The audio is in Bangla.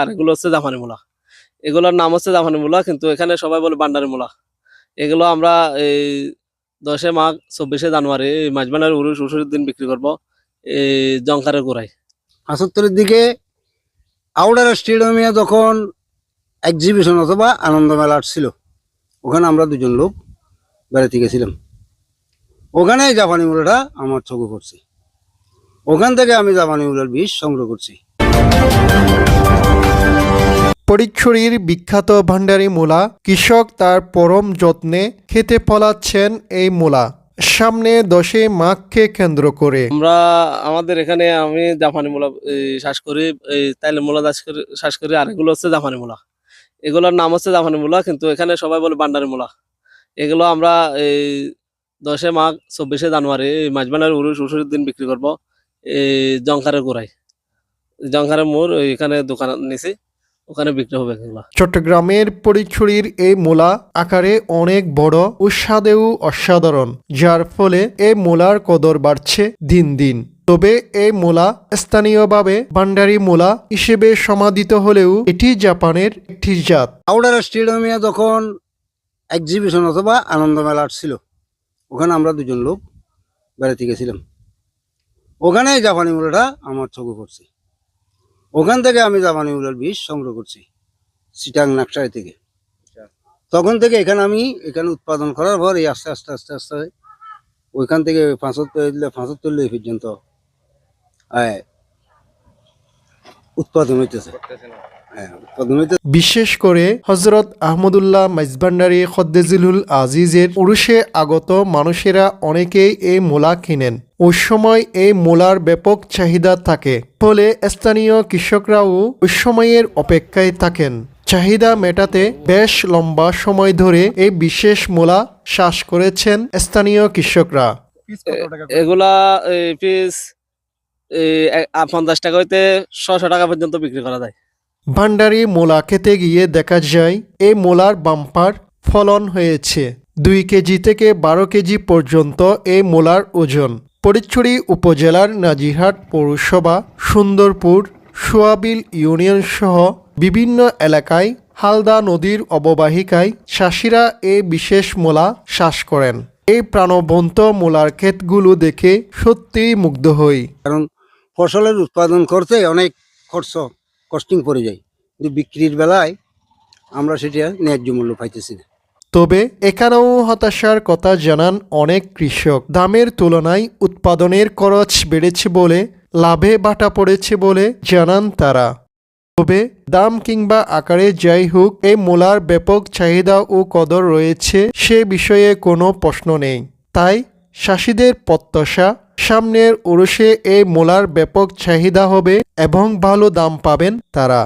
আর এগুলো হচ্ছে জাপানি মূলা। এগুলোর নাম হচ্ছে জাপানি মূলা, কিন্তু এখানে সবাই বলে বান্ডারি মূলা। এগুলো আমরা এই দশে মাঘ, চব্বিশে জানুয়ারি, এই মাঝবানের উরুষ উসুরের দিন বিক্রি করব এই জঙ্কারের গোড়ায়। পঁচাত্তরের দিকে আউটার স্টেডিয়ামে যখন এক্সিবিশন অথবা আনন্দ মেলা ছিল ওখানে আমরা দুজন লোক বেড়াতে গেছিলাম। ওখানে জাপানি মূলাটা আমার চোখে পড়ছে। ওখান থেকে আমি জাপানি মূলার বীজ সংগ্রহ করছি। ফটিকছড়ির বিখ্যাত ভান্ডারি মূলা। কৃষক তার পরম যত্নে খেতে ফলাচ্ছেন এই মূলা। সামনে দশে মাঘকে কেন্দ্র করে। আমরা আমাদের এখানে আমি জাপানি মূলা চাষ করি। তাইলে মূলা চাষ করি চাষ করি। আর এগুলো হচ্ছে জাপানি মূলা। এগুলোর নাম হচ্ছে জাপানি মূলা, কিন্তু এখানে সবাই বলে বান্ডারি মূলা। এগুলো আমরা, এই, দশে মাঘ, চব্বিশে জানুয়ারি, এই মাঝবানের উরুষ উসুরের দিন বিক্রি করব। এই জঙ্কারের গোড়ায়। জঙ্কারের মোড় এখানে দোকান নিছি। ওখানে বিক্রি হবে এগুলো চট্টগ্রামের পরিছড়ির এই মূলা আকারে অনেক বড় ও স্বাদেও অসাধারণ যার ফলে এই মূলার কদর বাড়ছে দিন দিন। তবে এই মূলা স্থানীয়ভাবে ভান্ডারি মূলা হিসেবে সমাদিত হলেও এটি জাপানের একটি জাত। আউটার স্টেডিয়ামে যখন এক্সিবিশন অথবা আনন্দ মেলা ছিল ওখানে আমরা দুজন লোক বেড়াতে গেছিলাম। ওখানে জাপানি মূলাটা আমার চোখে পড়ছে। ওখান থেকে আমি জাপানি উলের বীজ সংগ্রহ করছি সিটাং নাকসাই থেকে। তখন থেকে এখানে আমি এখানে উৎপাদন করার পর এই আস্তে আস্তে আস্তে আস্তে ওইখান থেকে পাঁচাত্তর ফাঁসত লেগ পর্যন্ত আহ, উৎপাদন হইতেছে। হ্যাঁ উৎপাদন হইতে বিশেষ করে হজরত আহমদুল্লাহ মাইজবান্ডারি খদ্দেজিলুল আজিজের উরুষে আগত মানুষেরা অনেকেই এই মূলা কিনেন। ওই সময় এই মূলার ব্যাপক চাহিদা থাকে। ফলে স্থানীয় কৃষকরাও ওই সময়ের অপেক্ষায় থাকেন। চাহিদা মেটাতে বেশ লম্বা সময় ধরে এই বিশেষ মোলা চাষ করেছেন স্থানীয় কৃষকরা। এগুলা পিস পঞ্চাশ টাকা হইতে ছশো টাকা পর্যন্ত বিক্রি করা যায়। ভান্ডারি মোলা খেতে গিয়ে দেখা যায় এই মোলার বাম্পার ফলন হয়েছে। দুই কেজি থেকে বারো কেজি পর্যন্ত এই মোলার ওজন। ফটিকছড়ি উপজেলার নাজিরহাট পৌরসভা সুন্দরপুর সোয়াবিল ইউনিয়ন সহ বিভিন্ন এলাকায় হালদা নদীর অববাহিকায় চাষিরা এই বিশেষ মোলা চাষ করেন। এই প্রাণবন্ত মোলার ক্ষেতগুলো দেখে সত্যিই মুগ্ধ হই। কারণ ফসলের উৎপাদন করতে অনেক খরচ কস্টিং পড়ে যায়। কিন্তু বিক্রির বেলায় আমরা সেটা ন্যায্য মূল্য পাইতেছি না। তবে এখানেও হতাশার কথা জানান অনেক কৃষক। দামের তুলনায় উৎপাদনের খরচ বেড়েছে বলে, লাভে বাটা পড়েছে বলে জানান তারা। তবে দাম কিংবা আকারে যাই হোক এই মূলার ব্যাপক চাহিদা ও কদর রয়েছে, সে বিষয়ে কোনো প্রশ্ন নেই। তাই চাষিদের প্রত্যাশা সামনের ওরসে এই মোলার ব্যাপক চাহিদা হবে এবং ভালো দাম পাবেন তারা।